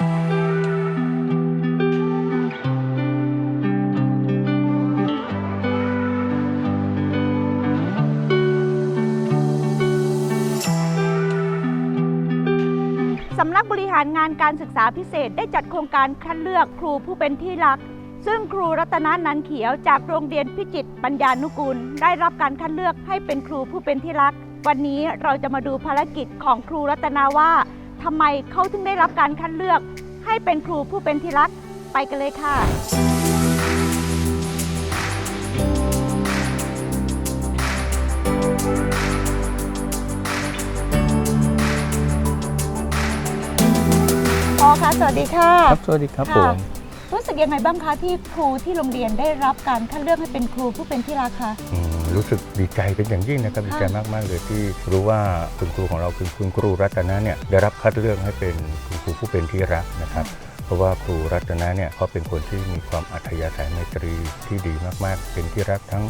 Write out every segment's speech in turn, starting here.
สำนักบริหารงานการศึกษาพิเศษได้จัดโครงการคัดเลือกครูผู้เป็นที่รัก ซึ่งครูรัตนานันเขียวจากโรงเรียนพิจิตรปัญญานุกูล ได้รับการคัดเลือกให้เป็นครูผู้เป็นที่รัก วันนี้เราจะมาดูภารกิจของครูรัตนาว่า ทำไมเขาถึงได้รับการคัดเลือก ให้เป็นครูผู้เป็นที่รักไปกันเลยค่ะ พอคะสวัสดีค่ะ ครับสวัสดีครับผค่ะ มรู้สึกยังไงบ้างคะที่ครูที่โรงเรียนได้รับการคัดเลือกให้เป็นครูผู้เป็นที่รักคะ อืม รู้สึกดีใจเป็นอย่างยิ่งนะครับดีใจมาก ๆ เลยที่รู้ว่าคุณครูของเราคือคุณครูรัตนะเนี่ยได้รับคัดเลือกให้เป็นคุณครูผู้เป็นที่รักนะครับ เพราะว่าครูรัตนะเนี่ยเขาเป็นคนที่มีความอัธยาศัยไมตรีที่ดีมาก ๆ เป็นที่รักทั้ง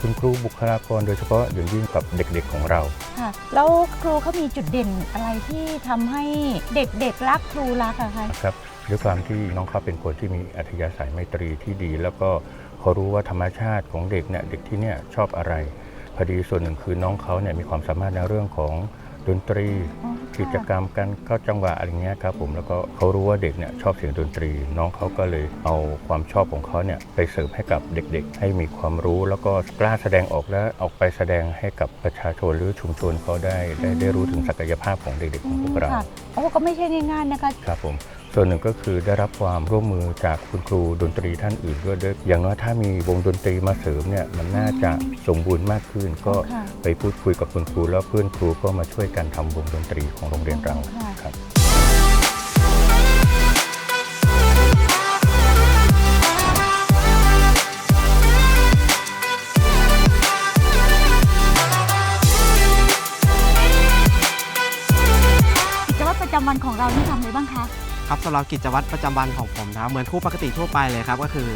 คุณครูบุคลากรโดยเฉพาะอย่างยิ่งกับเด็กๆของเราค่ะแล้วครูเขามีจุดเด่นอะไรที่ทำให้เด็กๆรักครูรักอะคะครับด้วยความที่น้องเขาเป็นคนที่มีอัธยาศัยไมตรีที่ดี แล้วก็ เขารู้ว่าธรรมชาติของเด็กเนี่ยเด็กที่เนี่ยชอบอะไรพอดีส่วนหนึ่งคือน้องเขาเนี่ยมีความสามารถในเรื่องของดนตรีอ๋อกิจกรรมการเข้าจังหวะอะไรเงี้ยครับผมแล้วก็เขารู้ว่าเด็กเนี่ยชอบเสียงดนตรี น้องเขาก็เลยเอาความชอบของเขาเนี่ยไปเสริมให้กับเด็กๆ ให้มีความรู้แล้วก็กล้าแสดงออกและออกไปแสดงให้กับประชาชนหรือชุมชนเขาได้ได้ได้รู้ถึงศักยภาพของเด็กๆของพวกเรา ค่ะโอ้ก็ไม่ใช่ง่ายๆนะคะ ครับผม ส่วนหนึ่งก็คือได้รับความร่วมมือจากคุณครูดนตรีท่านอื่นด้วยด้วยอย่างน้อยถ้ามีวงดนตรีมาเสริมเนี่ยมันน่าจะสมบูรณ์มากขึ้น ก็ค่ะไปพูดคุยกับคุณครูแล้วเพื่อนครูก็มาช่วยกันทำวงดนตรีของโรงเรียนเราค่ะครับกิจวัตรประจำวันของเรานี่ทำอะไรบ้างคะ ครับสำหรับกิจวัตรประจำวันของผมนะครับเหมือนครูปกติทั่วไปเลยครับก็คือ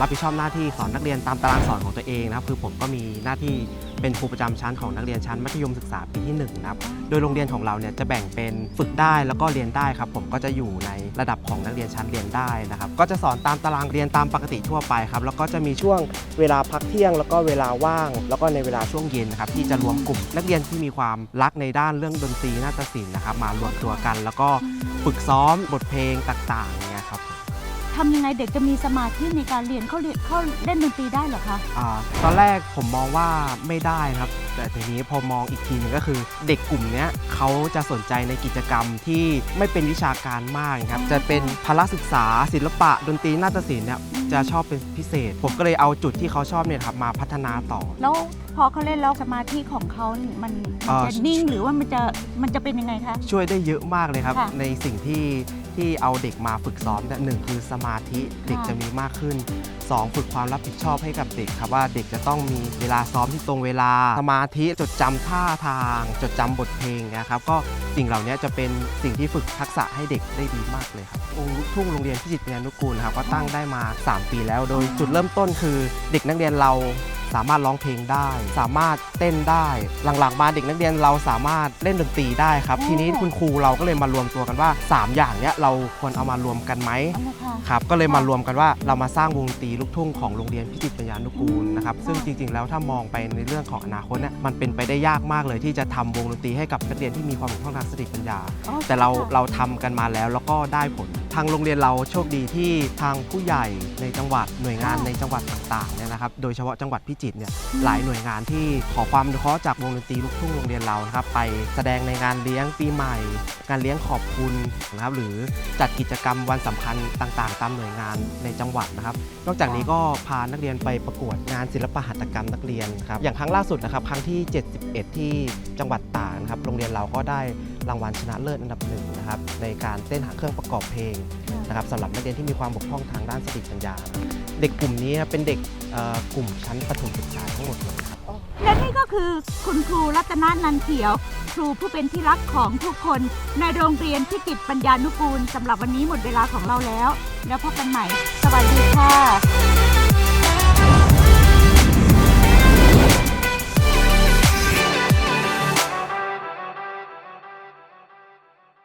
รับผิดชอบหน้าที่สอนนักเรียนตามตารางสอนของตัวเองนะครับคือผมก็มีหน้าที่ เป็นครูประจำชั้นของนักเรียนชั้นมัธยมศึกษาปีที่1นะครับ โดยโรงเรียนของเราเนี่ยจะแบ่งเป็นฝึกได้แล้วก็เรียนได้ครับ ผมก็จะอยู่ในระดับของนักเรียนชั้นเรียนได้นะครับ ก็จะสอนตามตารางเรียนตามปกติทั่วไปครับ แล้วก็จะมีช่วงเวลาพักเที่ยง แล้วก็เวลาว่าง แล้วก็ในเวลาช่วงเย็นนะครับที่จะรวมกลุ่ม นักเรียนที่มีความรักในด้านเรื่องดนตรีนาฏศิลป์นะครับมารวมตัวกัน แล้วก็ฝึกซ้อมบทเพลงต่างๆ ทำยังไงเด็กจะมีสมาธิในการเรียนเขาเรียนเขาเล่นดนตรีได้เหรอคะอาตอนแรกผมมองว่าไม่ได้นะครับ แต่ทีนี้พอมองอีกทีหนึงก็คือ เด็กกลุ่มเนี้ยเขาจะสนใจในกิจกรรมที่ไม่เป็นวิชาการมากครับจะเป็นพละศึกษา ศิลปะ ดนตรีนาฏศิลป์เนี่ยจะชอบเป็นพิเศษ ผมก็เลยเอาจุดที่เขาชอบเนี่ยครับมาพัฒนาต่อ แล้วพอเขาเล่นแล้วสมาธิของเขานี่มันมันเอ่อจะนิ่งหรือว่ามันจะมันจะเป็นยังไงคะ ช่วยได้เยอะมากเลยครับ ค่ะ ในสิ่งที่ ที่เอาเด็กมาฝึกซ้อมเนี่ยหนึ่งคือสมาธิเด็กจะมีมากขึ้น 2 ฝึกความรับผิดชอบให้กับเด็กครับว่าเด็กจะต้องมีเวลาซ้อมที่ตรงเวลา สมาธิจดจำท่าทาง จดจำบทเพลงนะครับก็สิ่งเหล่านี้จะเป็นสิ่งที่ฝึกทักษะให้เด็กได้ดีมากเลยครับองค์ลูกทุ่งโรงเรียนพิจิตรยนุกูลนะครับก็ตั้งได้มา 3 ปีแล้วโดยจุดเริ่มต้นคือ เด็กนักเรียนเรา สามารถร้องเพลงได้ สามารถเต้นได้ หลังๆมาเด็กนักเรียนเราสามารถเล่นดนตรีได้ครับอ๋อทีนี้คุณครูเราก็เลยมารวมตัวกันว่า 3 อย่างเนี้ยเราควรเอามารวมกันไหมเอาละค่ะครับก็เลยมารวมกันว่าเรามาสร้างวงดนตรีลูกทุ่งของโรงเรียนพิจิตรปัญญานุกูลนะครับซึ่งจริง ๆ แล้วถ้ามองไปในเรื่องของอนาคตเนี่ยมันเป็นไปได้ยากมากเลยที่จะทำวงดนตรีให้กับนักเรียนที่มีความบกพร่องทางสติปัญญาอ๋อแต่เราค่ะเราทำกันมาแล้วแล้วก็ได้ผล ทางโรงเรียนเราโชคดีที่ทางผู้ใหญ่ในจังหวัดหน่วยงานค่ะในจังหวัดต่างๆเนี่ยนะครับโดยเฉพาะจังหวัดพิจิตรเนี่ยหลายหน่วยงานที่ขอความอนุเคราะห์จากวงดนตรีลูกทุ่งโรงเรียนเรานะครับไปแสดงในงานเลี้ยงปีใหม่ งานเลี้ยงขอบคุณนะครับหรือจัดกิจกรรมวันสำคัญต่างๆ ตามหน่วยงานในจังหวัดนะครับนอกจากนี้ก็พานักเรียนไปประกวดงานศิลปหัตถกรรมนักเรียนครับอย่างครั้งล่าสุดนะครับครั้งที่ 71 ที่จังหวัดตากนะครับโรงเรียนเราก็ได้ รางวัลชนะเลิศอันดับหนึ่งนะครับในการเต้นหาเครื่องประกอบเพลงนะครับสำหรับนักเรียนที่มีความบกพร่องทางด้านสติปัญญา เด็กกลุ่มนี้ครับเป็นเด็กเอ่อกลุ่มชั้นประถมศึกษาทั้งหมดเลยครับ และนี่ก็คือคุณครูรัตนานันเขียว ครูผู้เป็นที่รักของทุกคนในโรงเรียนพิจิตรปัญญานุกูลสำหรับวันนี้หมดเวลาของเราแล้ว แล้วพบกันใหม่ สวัสดีค่ะ